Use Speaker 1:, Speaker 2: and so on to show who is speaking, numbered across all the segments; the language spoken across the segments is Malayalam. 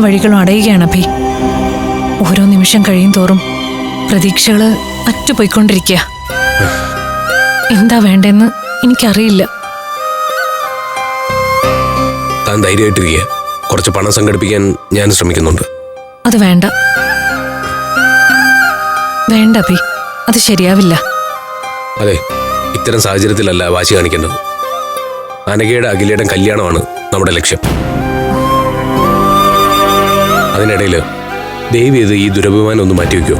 Speaker 1: വഴികളും അടയുകയാണ് അഭി. ഓരോ നിമിഷം കഴിയും തോറും പ്രതീക്ഷകൾ അറ്റുപോയിക്കൊണ്ടിരിക്കുക. എന്താ വേണ്ടെന്ന് എനിക്കറിയില്ല.
Speaker 2: താൻ ധൈര്യമായിട്ടിരിക്കുക. കുറച്ച് പണം സംഘടിപ്പിക്കാൻ ഞാൻ ശ്രമിക്കുന്നുണ്ട്.
Speaker 1: അത് വേണ്ട. വേണ്ട അഭി. അത് ശരിയാവില്ല.
Speaker 2: അതെ ഇത്തരം സാഹചര്യത്തിലല്ല വാശി കാണിക്കേണ്ടത്. അനഘയുടെ അഖിലയുടെ കല്യാണമാണ് നമ്മുടെ ലക്ഷ്യം. അതിനിടയിൽ ദേവി ഇത് ഈ ദുരഭിമാനം ഒന്ന് മാറ്റിവെക്കോ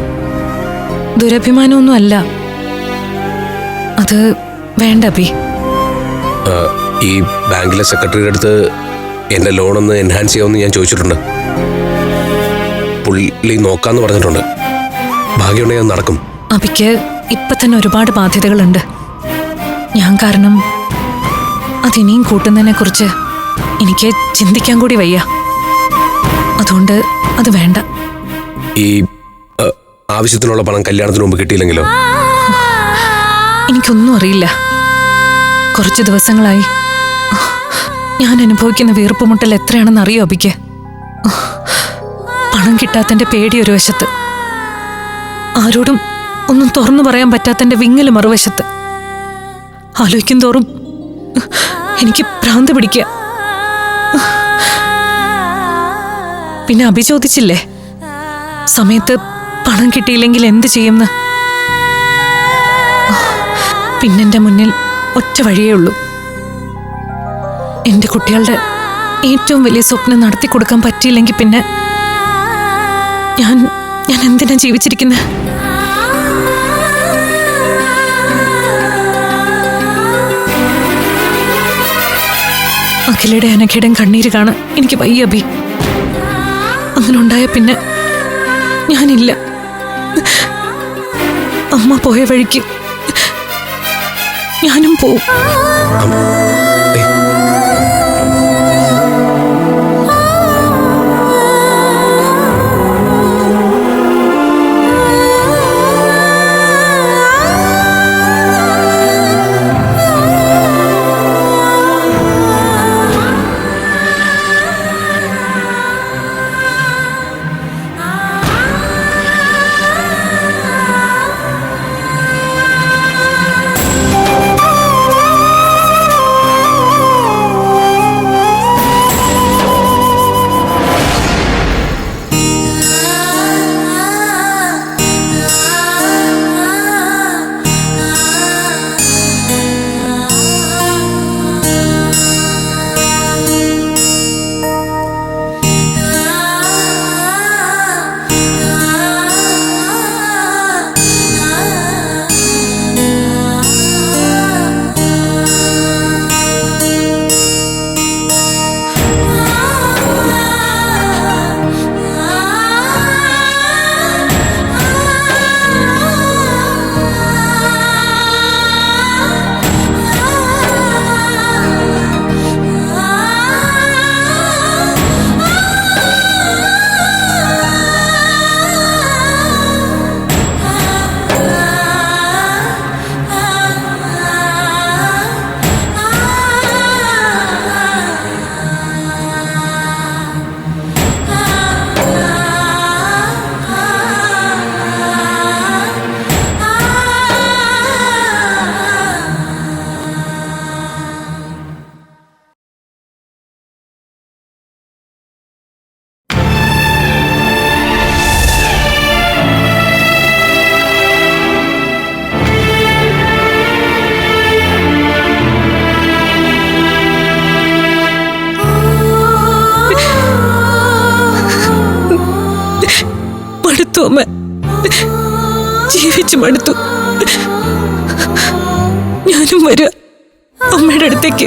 Speaker 1: ദുരഭിമാനമൊന്നും അല്ല. അത് വേണ്ട അഭി.
Speaker 2: ഈ ബാങ്കിലെ സെക്രട്ടറിയുടെ അടുത്ത് എന്റെ ലോൺ ഒന്ന് എൻഹാൻസ് ചെയ്യാമെന്ന് ഞാൻ ചോദിച്ചിട്ടുണ്ട്. പുള്ളി നോക്കാന്ന് പറഞ്ഞിട്ടുണ്ട്. ഭാഗ്യമുണ്ടെങ്കിൽ അത് നടക്കും.
Speaker 1: അഭിക്ക് ഇപ്പൊ തന്നെ ഒരുപാട് ബാധ്യതകളുണ്ട്. ഞാൻ കാരണം അതിനിയും കൂട്ടുന്നതിനെ കുറിച്ച് എനിക്ക് ചിന്തിക്കാൻ കൂടി വയ്യ. അതുകൊണ്ട് അത് വേണ്ട.
Speaker 2: ഈ ആവശ്യത്തിനുള്ള പണം കല്യാണത്തിന് മുമ്പ് കിട്ടിയില്ലെങ്കിലോ?
Speaker 1: എനിക്കൊന്നും അറിയില്ല. കുറച്ച് ദിവസങ്ങളായി. ഞാൻ അനുഭവിക്കുന്ന വീർപ്പുമുട്ടൽ എത്രയാണെന്ന് അറിയോ അബിക്ക്? പണം കിട്ടാത്തന്റെ പേടി ഒരു വശത്ത്. ആരോടും ഒന്നും തുറന്നു പറയാൻ പറ്റാത്തന്റെ വിങ്ങൽ മറുവശത്ത്. ആലോചിക്കും തോറും എനിക്ക് ഭ്രാന്ത് പിടിക്കുക. പിന്നെ അഭിചോദിച്ചില്ലേ സമയത്ത് പണം കിട്ടിയില്ലെങ്കിൽ എന്ത് ചെയ്യുമെന്ന് പിന്നെന്റെ മുന്നിൽ ഒറ്റ വഴിയേ ഉള്ളൂ. എന്റെ കുട്ടികളുടെ ഏറ്റവും വലിയ സ്വപ്നം നടത്തി കൊടുക്കാൻ പറ്റിയില്ലെങ്കിൽ പിന്നെ ഞാൻ ഞാൻ എന്തിനാ ജീവിച്ചിരിക്കുന്നത് അഖിലയുടെ അനഘയുടെയും കണ്ണീര് കാണാൻ എനിക്ക് വയ്യ അഭി. അങ്ങനെ ഉണ്ടായ പിന്നെ ഞാനില്ല. അമ്മ പോയ വഴിക്ക് ഞാനും പോവും. ജീവിച്ചു മടുത്തു ഞാനും വരും. അമ്മയുടെ അടുത്തേക്ക്.